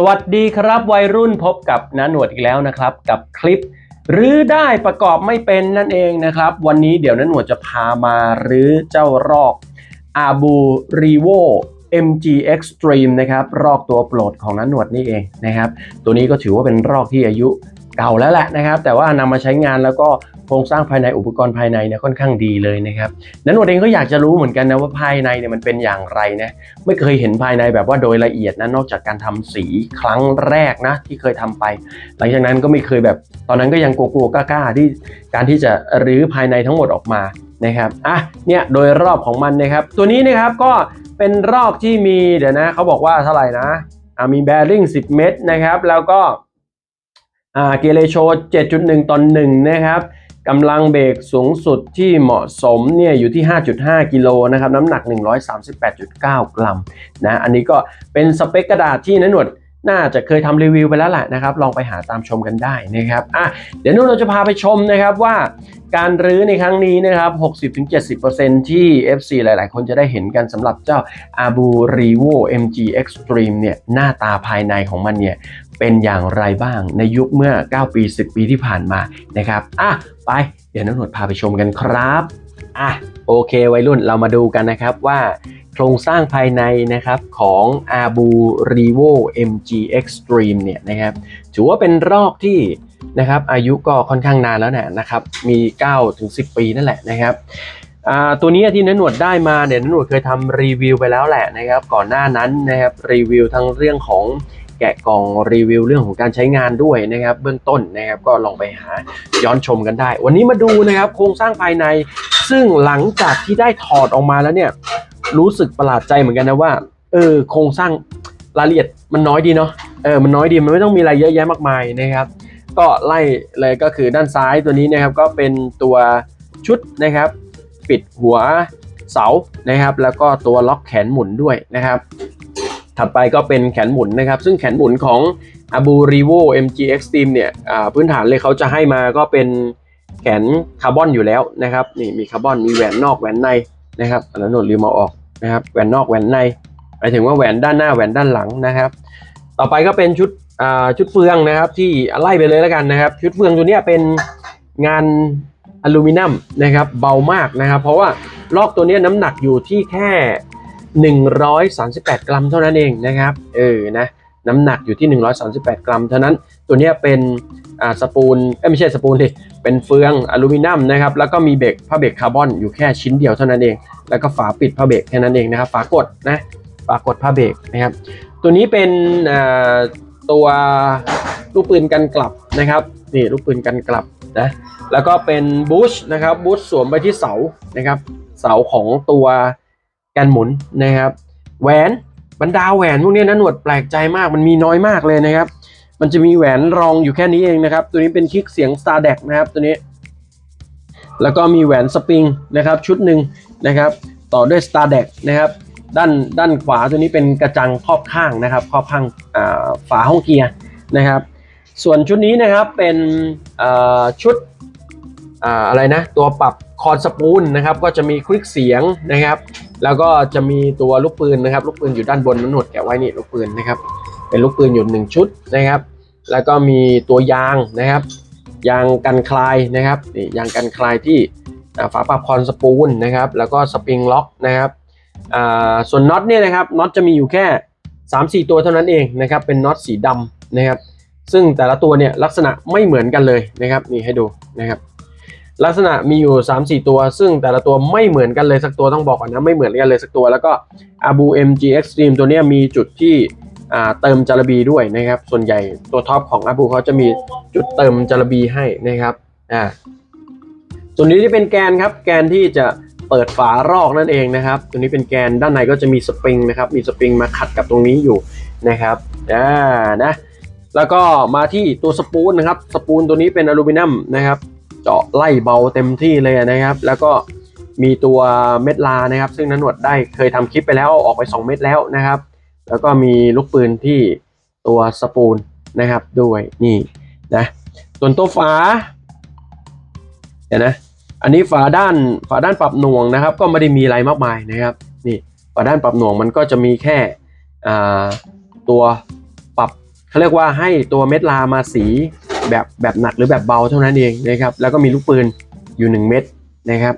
สวัสดีครับวัยรุ่นพบกับน้าหนวดอีกแล้วนะครับ กับคลิปรื้อได้ประกอบไม่เป็นนั่นเองนะครับ วันนี้เดี๋ยวน้าหนวดจะพามารื้อเจ้ารอกอาบูรีโว MG Extreme นะครับ รอกตัวโปรดของน้าหนวดนี่เองนะครับ ตัวนี้ก็ถือว่าเป็นรอกที่อายุ เก่าแล้วแหละนะครับ แต่ว่านำมาใช้งานแล้วก็โครงสร้างภายในอุปกรณ์ภายในเนี่ยค่อนข้างดีเลยนะครับนั้นหนวเองก็อยากจะรู้เหมือนกันนะว่าภายในเนี่ยมันเป็นอย่างไรนะไม่เคยเห็นภายในแบบว่าโดยละเอียดนะนอกจากการทำสีครั้งแรกนะที่เคยทำไป หลังจากนั้นก็ไม่เคยแบบตอนนั้นก็ยังกลัวๆกล้าๆที่การที่จะรื้อภายในทั้งหมดออกมานะครับอะเนี่ยโดยรอบของมันนะครับ ตัวนี้นะครับก็เป็นรอบที่มีเดี๋ยวนะเขาบอกว่าเท่าไหร่นะอ่ามีแบริ่ง10 เมตรนะครับ แล้วก็ อ่าเกเรโช7.1 ต่อ1นะครับกำลังเบรกสูงสุดที่เหมาะสมเนี่ยอยู่ที่ 5.5 กิโลนะครับน้ำหนัก 138.9 กรัมนะอันนี้ก็เป็นสเปคกระดาษที่นันหนวดน่าจะเคยทำรีวิวไปแล้วแหละนะครับ ลองไปหาตามชมกันได้นะครับอะเดี๋ยวนุ่นเราจะพาไปชมนะครับว่าการรื้อในครั้งนี้นะครับ 60-70%ที่ FC หลาย ๆ คนจะได้เห็นกันสำหรับเจ้า Abu Revo MG Extreme เนี่ยหน้าตาภายในของมันเนี่ย เป็นอย่างไรบ้างในยุคเมื่อ 9 ปี 10 ปีที่ผ่านมานะครับอะไปเดี๋ยวนันหนวดพาไปชมกันครับอะโอเควัยรุ่นเรามาดูกันนะครับว่าโครงสร้างภายในนะครับของ Abu Revo MG Extreme เนี่ยนะครับถือว่าเป็นรอกที่นะครับอายุก็ค่อนข้างนานแล้วนะนะครับมี9ถึง10 ปีนั่นแหละนะครับอ่าตัวนี้ที่นันหนวดได้มาเนี่ยนันหนวดเคยทำรีวิวไปแล้วแหละนะครับก่อนหน้านั้นนะครับรีวิวทั้งเรื่องของ แกะกล่องรีวิวเรื่องของการใช้งานด้วยนะครับ เบื้องต้นนะครับก็ลองไปหาย้อนชมกันได้ วันนี้มาดูนะครับโครงสร้างภายใน ซึ่งหลังจากที่ได้ถอดออกมาแล้วเนี่ยรู้สึกประหลาดใจเหมือนกันนะว่าเออโครงสร้างรายละเอียดมันน้อยดีเนาะเออมันน้อยดีมันไม่ต้องมีอะไรเยอะแยะมากมายนะครับ ก็ไล่เลยก็คือด้านซ้ายตัวนี้นะครับก็เป็นตัวชุดนะครับ ปิดหัวเสานะครับ แล้วก็ตัวล็อกแขนหมุนด้วยนะครับ ถัดไปก็เป็นแขนหมุนนะครับ ซึ่งแขนหมุนของ Abu Revo MG Extreme เนี่ยพื้นฐานเลยเขาจะให้มาก็เป็นแขนคาร์บอนอยู่แล้วนะครับนี่มีคาร์บอนมีแหวนนอกแหวนในนะครับอันนั้นโนดลืมมาออกนะครับแหวนนอกแหวนในหมายถึงว่าแหวนด้านหน้าแหวนด้านหลังนะครับ ต่อไปก็เป็นชุดชุดเฟืองนะครับที่ไล่ไปเลยแล้วกันนะครับ ชุดเฟืองตัวนี้เป็นงานอลูมิเนียมนะครับเบามากนะครับ เพราะว่าลอกตัวนี้น้ำหนักอยู่ที่แค่ 138 กรัมเท่านั้นเองนะครับ เออนะน้ำหนักอยู่ที่ 138 กรัม เท่านั้น ตัวนี้เป็นสปูนเอ้ไม่ใช่สปูนดิเป็นเฟืองอลูมิเนียมนะครับ แล้วก็มีเบรกผ้าเบรกคาร์บอนอยู่แค่ชิ้นเดียวเท่านั้นเอง แล้วก็ฝาปิดผ้าเบรกแค่นั้นเองนะครับ ฝากดนะฝากดผ้าเบรกนะครับ ตัวนี้เป็นตัวลูกปืนกันกลับนะครับ นี่ลูกปืนกันกลับนะ แล้วก็เป็นบูชนะครับ บูชสวมไปที่เสานะครับ เสาของตัว แกนหมุนนะครับ แหวนบรรดาแหวนพวกนี้นะหนวดแปลกใจมากมันมีน้อยมากเลยนะครับ มันจะมีแหวนรองอยู่แค่นี้เองนะครับ ตัวนี้เป็นคลิกเสียง Star d e c นะครับตัวนี้ แล้วก็มีแหวนสปริงนะครับชุดหนึ่งนะครับต่อด้วย Star d e c นะครับด้านด้านขวาตัวนี้เป็นกระจังครอบข้างนะครับครอบข้างฝาห้องเกียร์นะครับ ส่วนชุดนี้นะครับเป็นชุด อะไรนะตัวปรับคอนสปูลนะครับก็จะมีคลิกเสียงนะครับ แล้วก็จะมีตัวลูกปืนนะครับ ลูกปืนอยู่ด้านบนมันหนวดแกะไว้นี่ลูกปืนนะครับ เป็นลูกปืนอยู่หนึ่งชุดนะครับ แล้วก็มีตัวยางนะครับ ยางกันคลายนะครับนี่ยางกันคลายที่ฝาปรับคอนสปูลนะครับ แล้วก็สปริงล็อกนะครับส่วนน็อตเนี่ยนะครับน็อตจะมีอยู่แค่ 3-4 ตัวเท่านั้นเองนะครับ เป็นน็อตสีดำนะครับ ซึ่งแต่ละตัวเนี่ยลักษณะไม่เหมือนกันเลยนะครับนี่ให้ดูนะครับ ลักษณะมีอยู่ 3-4 ตัว ซึ่งแต่ละตัวไม่เหมือนกันเลยสักตัวต้องบอกก่อนนะไม่เหมือนกันเลยสักตัว แล้วก็ Abu MG Extreme ตัวนี้มีจุดที่เติมจารบีด้วยนะครับ ส่วนใหญ่ตัวท็อปของ Abu เขาจะมีจุดเติมจารบีให้นะครับอ่าส่วนนี้ที่เป็นแกนครับ แกนที่จะเปิดฝารอกนั่นเองนะครับ ตัวนี้เป็นแกนด้านในก็จะมีสปริงนะครับ มีสปริงมาขัดกับตรงนี้อยู่นะครับอ่านะแล้วก็มาที่ตัวสปูนนะครับ สปูนตัวนี้เป็นอลูมิเนียมนะครับ เจาะไล่เบาเต็มที่เลยนะครับ แล้วก็มีตัวเม็ดลานะครับ ซึ่งนันหนวดได้เคยทำคลิปไปแล้วออกไป 2 เม็ดแล้วนะครับ แล้วก็มีลูกปืนที่ตัวสปูนนะครับด้วยนี่นะส่วนตัวฝาเดี๋ยวนะอันนี้ฝาด้านฝาด้านปรับหน่วงนะครับ ก็ไม่ได้มีอะไรมากมายนะครับนี่ฝาด้านปรับหน่วงมันก็จะมีแค่ตัวปรับเขาเรียกว่าให้ตัวเม็ดลามาสี แบบแบบหนักหรือแบบเบาเท่านั้นเองนะครับ แล้วก็มีลูกปืนอยู่ 1 เม็ดนะครับ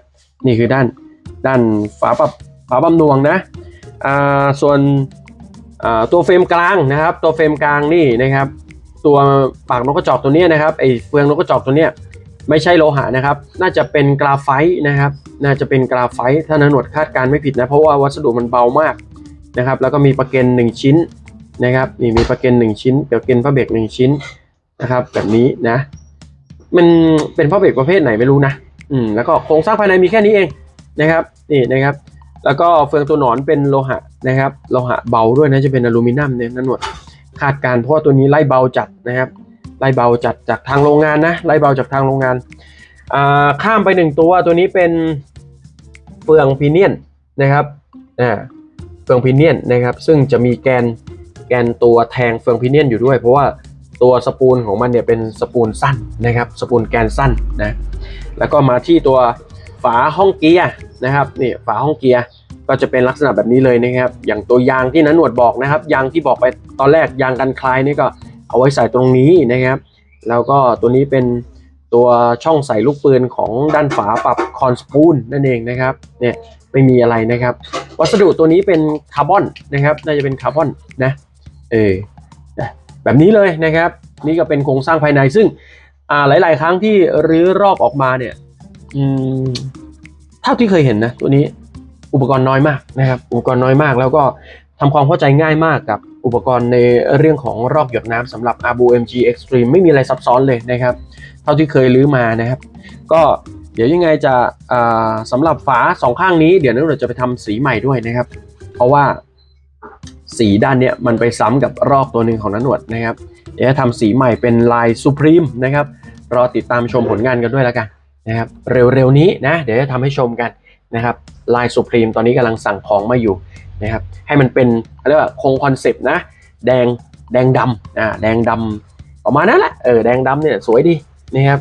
นี่คือด้านด้านฝาปับฝาปั๊มนวงนะอ่าส่วนอ่าตัวเฟรมกลางนะครับ ตัวเฟรมกลางนี่นะครับ ตัวปากนกกระจอกตัวเนี้ยนะครับไอเฟืองนกกระจอกตัวเนี้ยไม่ใช่โลหะนะครับ น่าจะเป็นกราไฟต์นะครับ น่าจะเป็นกราไฟต์ถ้านันหนวดคาดการไม่ผิดนะ เพราะว่าวัสดุมันเบามากนะครับ แล้วก็มีประเก็น1ชิ้นนะครับ นี่มีประเก็น1ชิ้นประเก็นผ้าเบรก1ชิ้น นะครับ แบบนี้นะ มันเป็นผ้าเบรกประเภทไหนไม่รู้นะ อืมแล้วก็โครงสร้างภายในมีแค่นี้เองนะครับนี่นะครับ แล้วก็เฟืองตัวหนอนเป็นโลหะนะครับโลหะเบาด้วยนะจะเป็นอลูมิเนียมเนี่ยนั่นหนวดคาดการเพราะตัวนี้ไล่เบาจัดนะครับ ไล่เบาจัดจากทางโรงงานนะไล่เบาจากทางโรงงานอ่าข้ามไปหนึ่งตัวตัวนี้เป็นเฟืองพีเนียนนะครับอ่าเฟืองพีเนียนนะครับ ซึ่งจะมีแกนแกนตัวแทงเฟืองพีเนียนอยู่ด้วย เพราะว่า ตัวสปูลของมันเนี่ยเป็นสปูลสั้นนะครับ สปูลแกนสั้นนะแล้วก็มาที่ตัวฝาห้องเกียร์นะครับนี่ฝาห้องเกียร์ก็จะเป็นลักษณะแบบนี้เลยนะครับ อย่างตัวยางที่นันหนวดบอกนะครับ ยางที่บอกไปตอนแรกยางกันคลายนี่ก็เอาไว้ใส่ตรงนี้นะครับ แล้วก็ตัวนี้เป็นตัวช่องใส่ลูกปืนของด้านฝาปรับคอนสปูลนั่นเองนะครับเนี่ยไม่มีอะไรนะครับ วัสดุตัวนี้เป็นคาร์บอนนะครับ น่าจะเป็นคาร์บอนนะเออ แบบนี้เลยนะครับ นี่ก็เป็นโครงสร้างภายในซึ่งหลาย ๆ ครั้งที่รื้อรอบออกมาเนี่ยเท่าที่เคยเห็นนะตัวนี้อุปกรณ์น้อยมากนะครับ อุปกรณ์น้อยมากแล้วก็ทำความเข้าใจง่ายมากกับอุปกรณ์ในเรื่องของรอกหยดน้ำสำหรับ Abu MG Extreme ไม่มีอะไรซับซ้อนเลยนะครับ เท่าที่เคยรื้อมานะครับ ก็เดี๋ยวยังไงจะอ่าสำหรับฝาสองข้างนี้เดี๋ยวนั้นเราจะไปทำสีใหม่ด้วยนะครับ เพราะว่า สีด้านเนี้ยมันไปซ้ำกับรอบตัวหนึ่งของนันหนวดนะครับ เดี๋ยวจะทำสีใหม่เป็นลาย Supreme นะครับ รอติดตามชมผลงานกันด้วยแล้วกันนะครับ เร็วๆนี้นะ เดี๋ยวจะทำให้ชมกันนะครับ ลาย Supreme ตอนนี้กำลังสั่งของมาอยู่นะครับ ให้มันเป็นเรียกว่าคงคอนเซปต์นะ แดงแดงดำอ่าแดงดำประมาณนั้นแหละ เออ แดงดำเนี่ยสวยดีนะครับ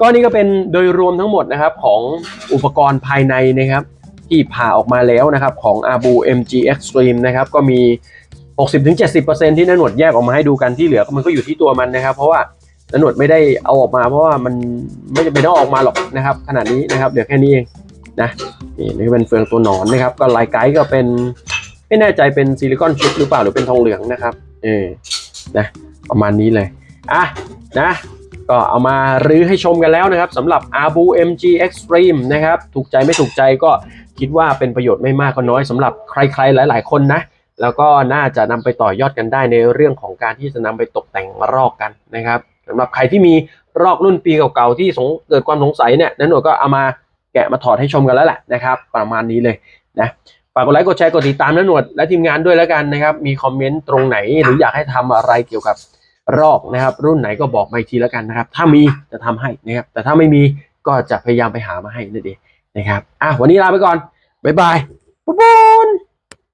ก็นี่ก็เป็นโดยรวมทั้งหมดนะครับของอุปกรณ์ภายในนะครับที่ผ่าออกมาแล้วนะครับของ Abu MG Extreme นะครับก็มี 60-70%ที่นหนวดแยกออกมาให้ดูกันที่เหลือมันก็อยู่ที่ตัวมันนะครับ เพราะว่านหนวดไม่ได้เอาออกมาเพราะว่ามันไม่จำเป็นต้องออกมาหรอกนะครับ ขนาดนี้นะครับเหลือแค่นี้เองนะนี่นี่เป็นเฟืองตัวหนอนนะครับ ก็ลายไกด์ก็เป็นไม่แน่ใจเป็นซิลิคอนชิปหรือเปล่าหรือเป็นทองเหลืองนะครับเออนะประมาณนี้เลยอะนะก็เอามารื้อให้ชมกันแล้วนะครับสำหรับ Abu MG Extreme นะครับ ถูกใจไม่ถูกใจก็คิดว่าเป็นประโยชน์ไม่มากก็น้อยสำหรับใครๆหลาย ๆ คนนะ แล้วก็น่าจะนำไปต่อยอดกันได้ในเรื่องของการที่จะนำไปตกแต่งรอกกันนะครับสำหรับใครที่มีรอกรุ่นปีเก่าๆที่สงเกิดความสงสัยเนี่ยนั้นหนูก็เอามาแกะมาถอดให้ชมกันแล้วแหละนะครับ ประมาณนี้เลยนะฝากกดไลค์กดแชร์กดติดตามนะหนวดและทีมงานด้วยแล้วกันนะครับ มีคอมเมนต์ตรงไหนหรืออยากให้ทำอะไรเกี่ยวกับรอกนะครับ รุ่นไหนก็บอกมาทีแล้วกันนะครับ ถ้ามีจะทำให้นะครับ แต่ถ้าไม่มีก็จะพยายามไปหามาให้นั่นเองนะครับอะวันนี้ลาไปก่อนบ๊ายบายปุ๊บ